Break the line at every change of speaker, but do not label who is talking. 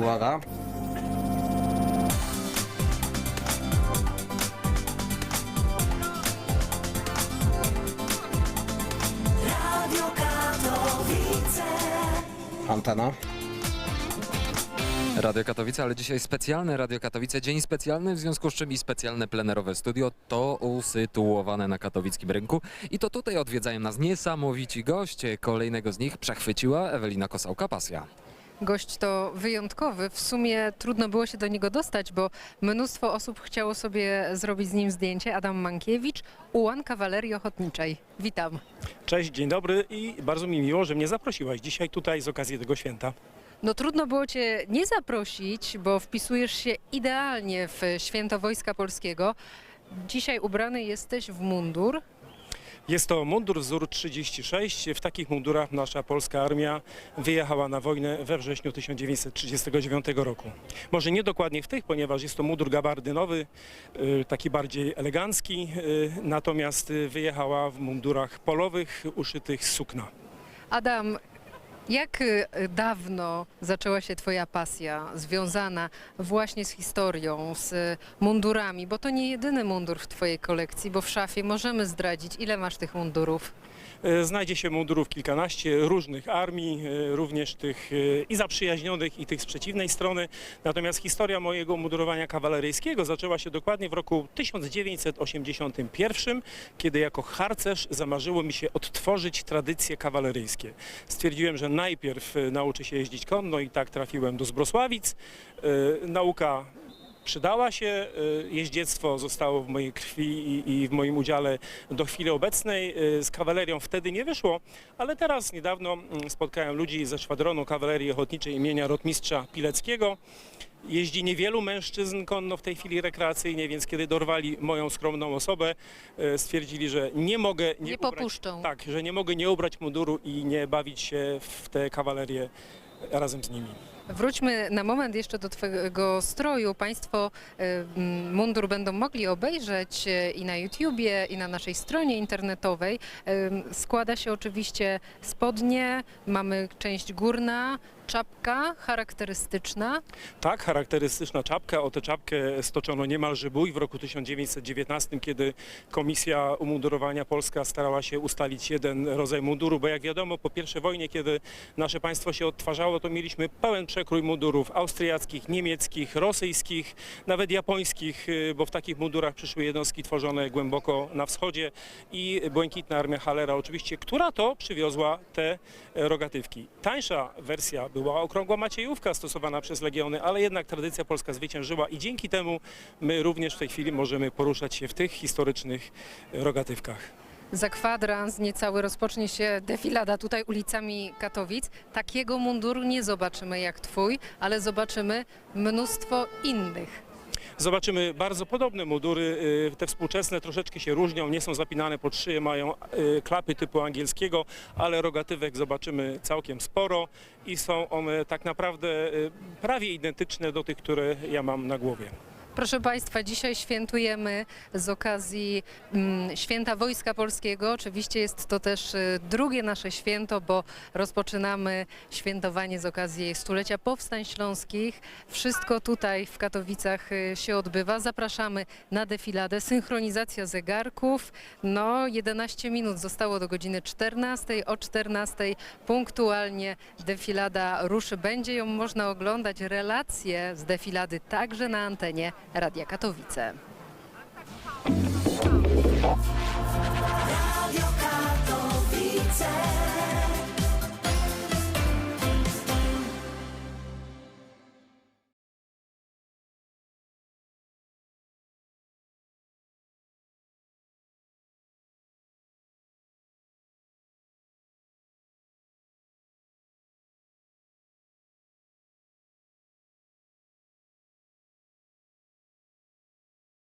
Uwaga. Antena.
Radio Katowice, ale dzisiaj specjalne Radio Katowice, dzień specjalny, w związku z czym i specjalne plenerowe studio to usytuowane na katowickim rynku i to tutaj odwiedzają nas niesamowici goście. Kolejnego z nich przechwyciła Ewelina Kosałka-Pasja.
Gość to wyjątkowy. W sumie trudno było się do niego dostać, bo mnóstwo osób chciało sobie zrobić z nim zdjęcie. Adam Mankiewicz, ułan kawalerii ochotniczej. Witam.
Cześć, dzień dobry i bardzo mi miło, że mnie zaprosiłaś dzisiaj tutaj z okazji tego święta.
No trudno było cię nie zaprosić, bo wpisujesz się idealnie w święto Wojska Polskiego. Dzisiaj ubrany jesteś w mundur.
Jest to mundur wzór 36. W takich mundurach nasza polska armia wyjechała na wojnę we wrześniu 1939 roku. Może nie dokładnie w tych, ponieważ jest to mundur gabardynowy, y, taki bardziej elegancki, y, natomiast wyjechała w mundurach polowych uszytych z sukna.
Adam, jak y, dawno zaczęła się Twoja pasja związana właśnie z historią, z mundurami? Bo to nie jedyny mundur w Twojej kolekcji, bo w szafie możemy zdradzić, ile masz tych mundurów.
E, Znajdzie się mundurów kilkanaście różnych armii, e, również tych e, i zaprzyjaźnionych, i tych z przeciwnej strony. Natomiast historia mojego mundurowania kawaleryjskiego zaczęła się dokładnie w roku 1981, kiedy jako harcerz zamarzyło mi się odtworzyć tradycje kawaleryjskie. Stwierdziłem, że najpierw nauczę się jeździć konno i tak trafiłem do Zbrosławic. Nauka przydała się. y, Jeździectwo zostało w mojej krwi i, w moim udziale do chwili obecnej. Y, Z kawalerią wtedy nie wyszło, ale teraz niedawno mm, spotkałem ludzi ze szwadronu kawalerii ochotniczej imienia rotmistrza Pileckiego. Jeździ niewielu mężczyzn konno w tej chwili rekreacyjnie, więc kiedy dorwali moją skromną osobę, y, stwierdzili, że nie mogę nie,
Nie
ubrać,
popuszczą.
tak, że nie mogę nie ubrać munduru i nie bawić się w tę kawalerię razem z nimi.
Wróćmy na moment jeszcze do Twojego stroju. Państwo y, mundur będą mogli obejrzeć y, i na YouTubie, i na naszej stronie internetowej. Składa się oczywiście spodnie, mamy część górna, czapka charakterystyczna.
Tak, charakterystyczna czapka. O tę czapkę stoczono niemalże bój w roku 1919, kiedy Komisja Umundurowania Polska starała się ustalić jeden rodzaj munduru, bo jak wiadomo, po I wojnie, kiedy nasze państwo się odtwarzało, to mieliśmy pełen przekrój mundurów austriackich, niemieckich, rosyjskich, nawet japońskich, y, bo w takich mundurach przyszły jednostki tworzone głęboko na wschodzie i błękitna armia Halera oczywiście, która to przywiozła te e, rogatywki. Tańsza wersja była okrągła maciejówka stosowana przez legiony, ale jednak tradycja polska zwyciężyła i dzięki temu my również w tej chwili możemy poruszać się w tych historycznych e, rogatywkach.
Za kwadrans niecały rozpocznie się defilada tutaj ulicami Katowic. Takiego munduru nie zobaczymy jak Twój, ale zobaczymy mnóstwo innych.
Zobaczymy bardzo podobne mundury. y, Te współczesne troszeczkę się różnią, nie są zapinane pod szyję, mają y, klapy typu angielskiego, ale rogatywek zobaczymy całkiem sporo i są one tak naprawdę y, prawie identyczne do tych, które ja mam na głowie.
Proszę Państwa, dzisiaj świętujemy z okazji mm, Święta Wojska Polskiego. Oczywiście jest to też y, drugie nasze święto, bo rozpoczynamy świętowanie z okazji stulecia Powstań Śląskich. Wszystko tutaj w Katowicach y, się odbywa. Zapraszamy na defiladę. Synchronizacja zegarków. No, 11 minut zostało do godziny 14. O 14 punktualnie defilada ruszy. Będzie ją można oglądać. Relacje z defilady także na antenie Radia Katowice.